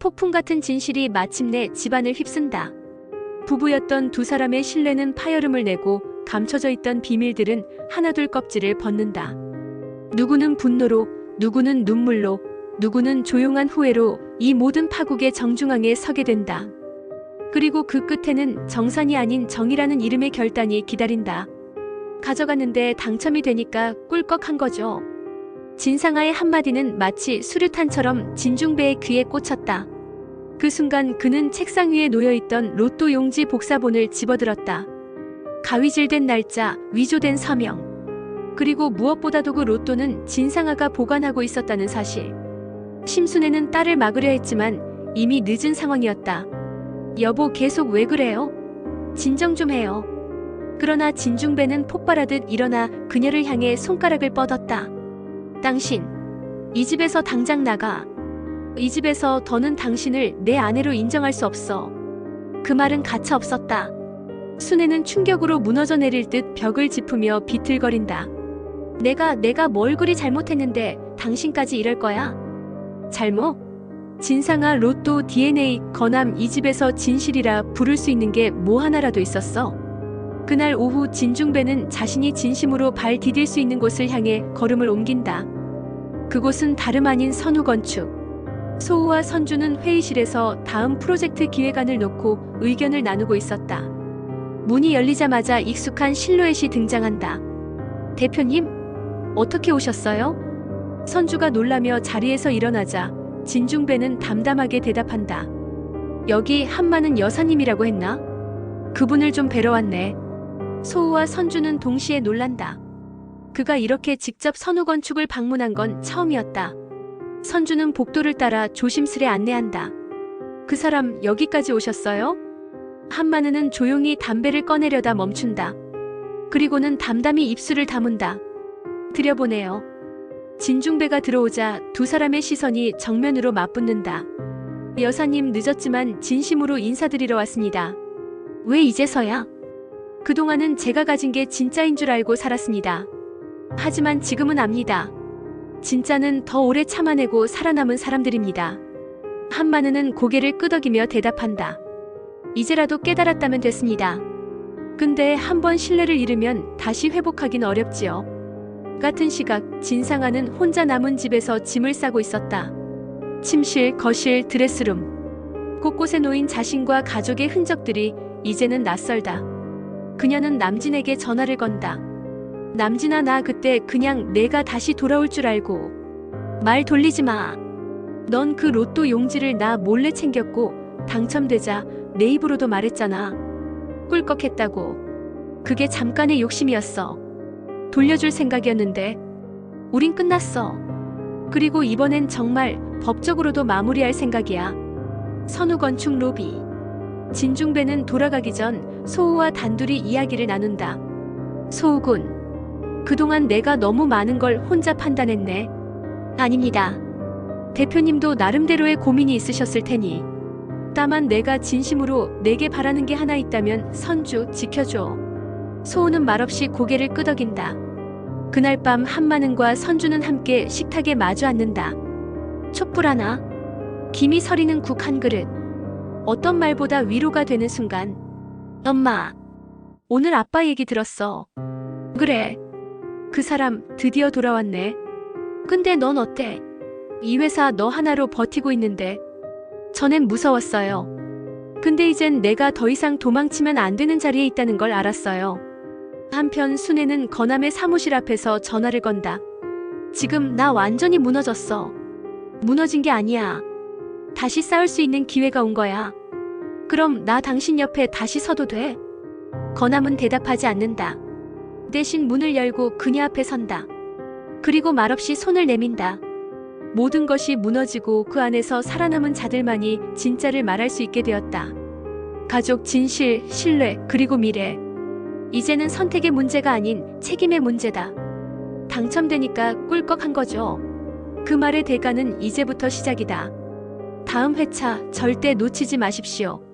폭풍 같은 진실이 마침내 집안을 휩쓴다. 부부였던 두 사람의 신뢰는 파열음을 내고 감춰져 있던 비밀들은 하나둘 껍질을 벗는다. 누구는 분노로, 누구는 눈물로, 누구는 조용한 후회로 이 모든 파국의 정중앙에 서게 된다. 그리고 그 끝에는 정산이 아닌 정이라는 이름의 결단이 기다린다. 가져갔는데 당첨이 되니까 꿀꺽한 거죠. 진상아의 한마디는 마치 수류탄처럼 진중배의 귀에 꽂혔다. 그 순간 그는 책상 위에 놓여있던 로또 용지 복사본을 집어들었다. 가위질된 날짜, 위조된 서명. 그리고 무엇보다도 그 로또는 진상아가 보관하고 있었다는 사실. 심순애는 딸을 막으려 했지만 이미 늦은 상황이었다. 여보 계속 왜 그래요? 진정 좀 해요. 그러나 진중배는 폭발하듯 일어나 그녀를 향해 손가락을 뻗었다. 당신, 이 집에서 당장 나가. 이 집에서 더는 당신을 내 아내로 인정할 수 없어. 그 말은 가차 없었다. 순애는 충격으로 무너져 내릴 듯 벽을 짚으며 비틀거린다. 내가, 내가 뭘 그리 잘못했는데 당신까지 이럴 거야? 잘못? 진상아 로또 DNA 거남 이 집에서 진실이라 부를 수 있는 게 뭐 하나라도 있었어. 그날 오후 진중배는 자신이 진심으로 발 디딜 수 있는 곳을 향해 걸음을 옮긴다. 그곳은 다름 아닌 선우 건축. 소우와 선주는 회의실에서 다음 프로젝트 기획안을 놓고 의견을 나누고 있었다. 문이 열리자마자 익숙한 실루엣이 등장한다. 대표님, 어떻게 오셨어요? 선주가 놀라며 자리에서 일어나자 진중배는 담담하게 대답한다. 여기 한마는 여사님이라고 했나? 그분을 좀 뵈러 왔네. 소우와 선주는 동시에 놀란다. 그가 이렇게 직접 선우 건축을 방문한 건 처음이었다. 선주는 복도를 따라 조심스레 안내한다. 그 사람 여기까지 오셨어요? 한마누는 조용히 담배를 꺼내려다 멈춘다. 그리고는 담담히 입술을 다문다. 들여보내요. 진중배가 들어오자 두 사람의 시선이 정면으로 맞붙는다. 여사님 늦었지만 진심으로 인사드리러 왔습니다. 왜 이제서야? 그동안은 제가 가진 게 진짜인 줄 알고 살았습니다. 하지만 지금은 압니다. 진짜는 더 오래 참아내고 살아남은 사람들입니다. 한마누는 고개를 끄덕이며 대답한다. 이제라도 깨달았다면 됐습니다. 근데 한번 신뢰를 잃으면 다시 회복하긴 어렵지요. 같은 시각 진상아는 혼자 남은 집에서 짐을 싸고 있었다. 침실, 거실, 드레스룸. 곳곳에 놓인 자신과 가족의 흔적들이 이제는 낯설다. 그녀는 남진에게 전화를 건다. 남진아 나 그때 그냥 내가 다시 돌아올 줄 알고 말 돌리지 마. 넌 그 로또 용지를 나 몰래 챙겼고 당첨되자 내 입으로도 말했잖아. 꿀꺽했다고. 그게 잠깐의 욕심이었어. 돌려줄 생각이었는데 우린 끝났어. 그리고 이번엔 정말 법적으로도 마무리할 생각이야. 선우 건축 로비. 진중배는 돌아가기 전 소우와 단둘이 이야기를 나눈다. 소우군. 그동안 내가 너무 많은 걸 혼자 판단했네. 아닙니다. 대표님도 나름대로의 고민이 있으셨을 테니. 다만 내가 진심으로 내게 바라는 게 하나 있다면 선주 지켜줘. 소우는 말없이 고개를 끄덕인다. 그날 밤 한마는과 선주는 함께 식탁에 마주 앉는다. 촛불 하나, 김이 서리는 국 한 그릇. 어떤 말보다 위로가 되는 순간. 엄마, 오늘 아빠 얘기 들었어. 그래. 그 사람 드디어 돌아왔네. 근데 넌 어때? 이 회사 너 하나로 버티고 있는데. 전엔 무서웠어요. 근데 이젠 내가 더 이상 도망치면 안 되는 자리에 있다는 걸 알았어요. 한편 순애는 건암의 사무실 앞에서 전화를 건다. 지금 나 완전히 무너졌어. 무너진 게 아니야. 다시 싸울 수 있는 기회가 온 거야. 그럼 나 당신 옆에 다시 서도 돼? 건암은 대답하지 않는다. 대신 문을 열고 그녀 앞에 선다. 그리고 말없이 손을 내민다. 모든 것이 무너지고 그 안에서 살아남은 자들만이 진짜를 말할 수 있게 되었다. 가족 진실, 신뢰, 그리고 미래. 이제는 선택의 문제가 아닌 책임의 문제다. 당첨되니까 꿀꺽한 거죠. 그 말의 대가는 이제부터 시작이다. 다음 회차 절대 놓치지 마십시오.